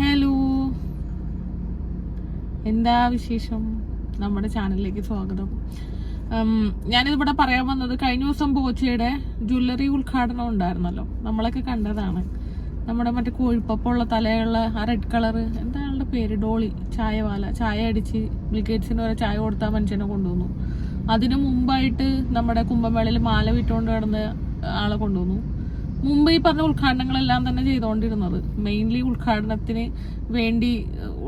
Hello. എന്താ വിശേഷം? നമ്മുടെ ചാനലിലേക്ക് സ്വാഗതം. ഞാനിതിവിടെ പറയാൻ വന്നത് കഴിഞ്ഞ ദിവസം ബോച്ചയുടെ ജ്വല്ലറി ഉദ്ഘാടനം ഉണ്ടായിരുന്നല്ലോ. നമ്മളൊക്കെ കണ്ടതാണ്. നമ്മുടെ മറ്റേ കോഴിപ്പപ്പുള്ള തലയുള്ള ആ റെഡ് കളറ് എന്താ ആളുടെ പേര്? ഡോളി. ചായവാല. ചായ അടിച്ച് ബിൽഗേറ്റ്സിന് വരെ ചായ കൊടുത്താൽ മനുഷ്യനെ കൊണ്ടുവന്നു. അതിനു മുമ്പായിട്ട് നമ്മുടെ കുംഭമേളയിൽ മാല വിട്ടുകൊണ്ട് കിടന്ന ആളെ കൊണ്ടുവന്നു. മുമ്പ് ഈ പറഞ്ഞ ഉദ്ഘാടനങ്ങളെല്ലാം തന്നെ ചെയ്തുകൊണ്ടിരുന്നത് മെയിൻലി ഉദ്ഘാടനത്തിന് വേണ്ടി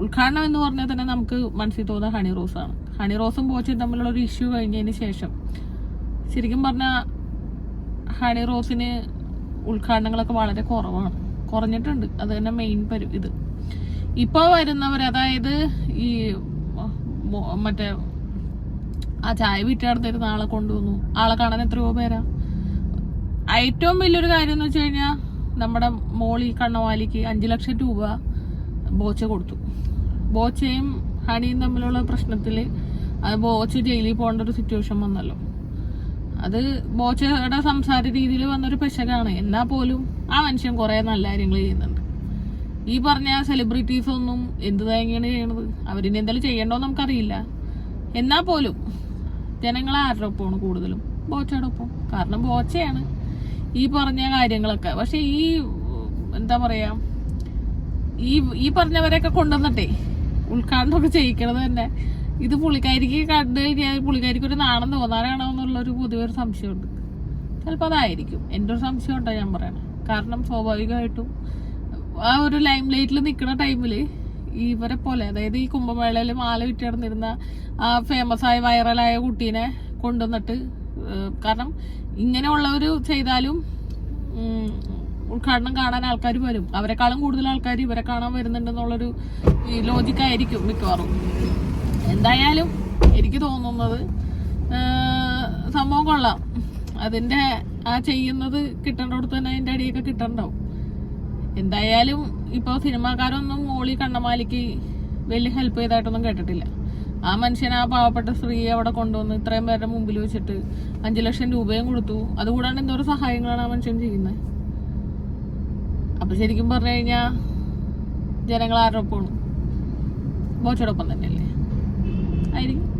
ഉദ്ഘാടനം എന്ന് പറഞ്ഞാൽ തന്നെ നമുക്ക് മനസ്സിൽ തോന്നുന്ന ഹണി റോസാണ് ഹണി റോസും പോച്ചും തമ്മിലുള്ള ഒരു ഇഷ്യൂ കഴിഞ്ഞതിന് ശേഷം. ശരിക്കും പറഞ്ഞാൽ ഹണി റോസിന് ഉദ്ഘാടനങ്ങളൊക്കെ വളരെ കുറവാണ്. കുറഞ്ഞിട്ടുണ്ട്. അത് തന്നെ മെയിൻ പരി ഇത്. ഇപ്പോൾ വരുന്നവർ അതായത് ഈ മറ്റേ ആ ചായ വീട്ടിനടുത്തിരുന്ന ആളെ കൊണ്ടുവന്നു. ആളെ കാണാൻ എത്രയോ പേരാ. ഏറ്റവും വലിയൊരു കാര്യം എന്ന് വെച്ച് കഴിഞ്ഞാൽ നമ്മുടെ മോളി കണ്ണവാലിക്ക് അഞ്ചു ലക്ഷം രൂപ ബോച്ച കൊടുത്തു. ബോച്ചയും ഹണിയും തമ്മിലുള്ള പ്രശ്നത്തിൽ ബോച്ച ജയിലിൽ പോകേണ്ട ഒരു സിറ്റുവേഷൻ വന്നല്ലോ. അത് ബോച്ചയുടെ സംസാര രീതിയിൽ വന്നൊരു പെശകാണ്. എന്നാൽ പോലും ആ മനുഷ്യൻ കുറേ നല്ല കാര്യങ്ങൾ ചെയ്യുന്നുണ്ട്. ഈ പറഞ്ഞ സെലിബ്രിറ്റീസ് ഒന്നും എന്ത് തേങ്ങയാണ് ചെയ്യണത്? അവരിനി എന്തെങ്കിലും ചെയ്യണ്ടോ നമുക്കറിയില്ല. എന്നാൽ പോലും ജനങ്ങൾ ആരുടെ ഒപ്പമാണ് കൂടുതലും? ബോച്ചയുടെ ഒപ്പം. കാരണം ബോച്ചയാണ്. ഈ പറഞ്ഞ കാര്യങ്ങളൊക്കെ. പക്ഷെ ഈ എന്താ പറയാ ഈ ഈ പറഞ്ഞവരെയൊക്കെ കൊണ്ടുവന്നിട്ടേ ഉൾക്കാണ്ടൊക്കെ ചെയ്യിക്കണത് തന്നെ. ഇത് പുള്ളിക്കാരിക്ക് കണ്ടു കഴിഞ്ഞാൽ പുള്ളിക്കാരിക്ക് ഒരു നാണം തോന്നാനാണോ എന്നുള്ളൊരു പൊതുവെ ഒരു സംശയമുണ്ട്. ചിലപ്പോൾ അതായിരിക്കും. എന്റെ ഒരു സംശയം ഉണ്ടോ ഞാൻ പറയണേ. കാരണം സ്വാഭാവികമായിട്ടും ആ ഒരു ലൈം ലൈറ്റിൽ നിൽക്കുന്ന ടൈമിൽ ഇവരെ പോലെ അതായത് ഈ കുംഭമേളയിൽ മാല വിറ്റിടന്നിരുന്ന ആ ഫേമസ് ആയ വൈറലായ കുട്ടീനെ കൊണ്ടുവന്നിട്ട് കാരണം ഒരു ചെയ്താലും ഉദ്ഘാടനം കാണാൻ ആൾക്കാർ വരും. അവരെക്കാളും കൂടുതൽ ആൾക്കാർ ഇവരെ കാണാൻ വരുന്നുണ്ടെന്നുള്ളൊരു ലോജിക്കായിരിക്കും മിക്കവാറും. എന്തായാലും എനിക്ക് തോന്നുന്നത് സംഭവം കൊള്ളാം. അതിന്റെ ആ ചെയ്യുന്നത് കിട്ടേണ്ടടുത്ത് തന്നെ അതിന്റെ അടിയൊക്കെ കിട്ടണ്ടാവും എന്തായാലും ഇപ്പോൾ സിനിമാക്കാരൊന്നും മോളി കണ്ണമാലിക്ക് വലിയ ഹെൽപ്പ് ചെയ്തായിട്ടൊന്നും കേട്ടിട്ടില്ല. ആ മനുഷ്യൻ ആ പാവപ്പെട്ട സ്ത്രീയെ അവിടെ കൊണ്ടുവന്ന് ഇത്രയും പേരുടെ മുമ്പിൽ വെച്ചിട്ട് അഞ്ചു ലക്ഷം രൂപയും കൊടുത്തു. അതുകൂടാണ്ട് എന്തോരം സഹായങ്ങളാണ് ആ മനുഷ്യൻ ചെയ്യുന്നത്. അപ്പൊ ശരിക്കും പറഞ്ഞു കഴിഞ്ഞാ ജനങ്ങൾ ആരുടെ ഒപ്പമാണ്? ബോച്ചോടൊപ്പം തന്നെയല്ലേ? ആയിരിക്കും.